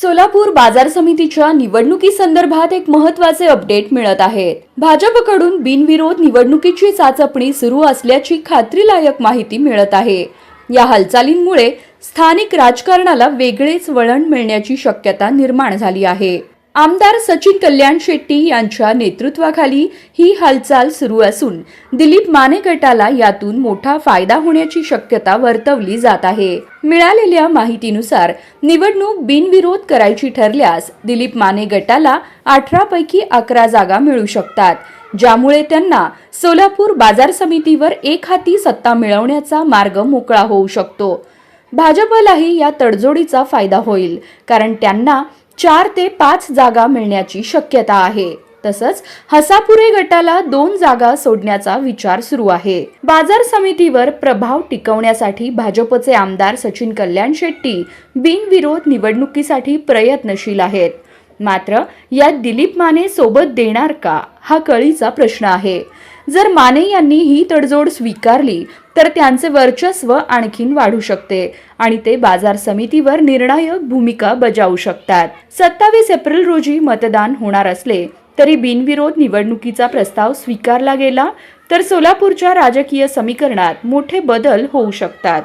सोलापूर बाजार समितीच्या निवडणुकी संदर्भात एक महत्त्वाचे अपडेट मिळत आहेत भाजपकडून बिनविरोध निवडणुकीची चाचपणी सुरू असल्याची खात्रीलायक माहिती मिळत आहे. या हालचालींमुळे स्थानिक राजकारणाला वेगळेच वळण मिळण्याची शक्यता निर्माण झाली आहे. आमदार सचिन कल्याण शेट्टी यांच्या नेतृत्वाखाली ही हालचाल सुरू असून दिलीप माने गटाला यातून मोठा फायदा होण्याची शक्यता वर्तवली जात आहे. मिळालेल्या माहितीनुसार निवडणूक बिनविरोध करायची ठरल्यास दिलीप माने गटाला अठरा पैकी अकरा जागा मिळू शकतात ज्यामुळे त्यांना सोलापूर बाजार समितीवर एक हाती सत्ता मिळवण्याचा मार्ग मोकळा होऊ शकतो. भाजपलाही या तडजोडीचा फायदा होईल कारण त्यांना चार ते पाच जागा मिळण्याची शक्यता आहे. तसंच हसापुरे गटाला दोन जागा सोडण्याचा विचार सुरू आहे. बाजार समितीवर प्रभाव टिकवण्यासाठी भाजपचे आमदार सचिन कल्याण शेट्टी बिनविरोध निवडणुकीसाठी प्रयत्नशील आहेत. मात्र यात दिलीप माने सोबत देणार का हा कळीचा प्रश्न आहे. जर माने यांनी ही तडजोड स्वीकारली तर त्यांचे वर्चस्व आणखीन वाढू शकते आणि ते बाजार समितीवर निर्णायक भूमिका बजावू शकतात. सत्तावीस एप्रिल रोजी मतदान होणार असले तरी बिनविरोध निवडणुकीचा प्रस्ताव स्वीकारला गेला तर सोलापूरच्या राजकीय समीकरणात मोठे बदल होऊ शकतात.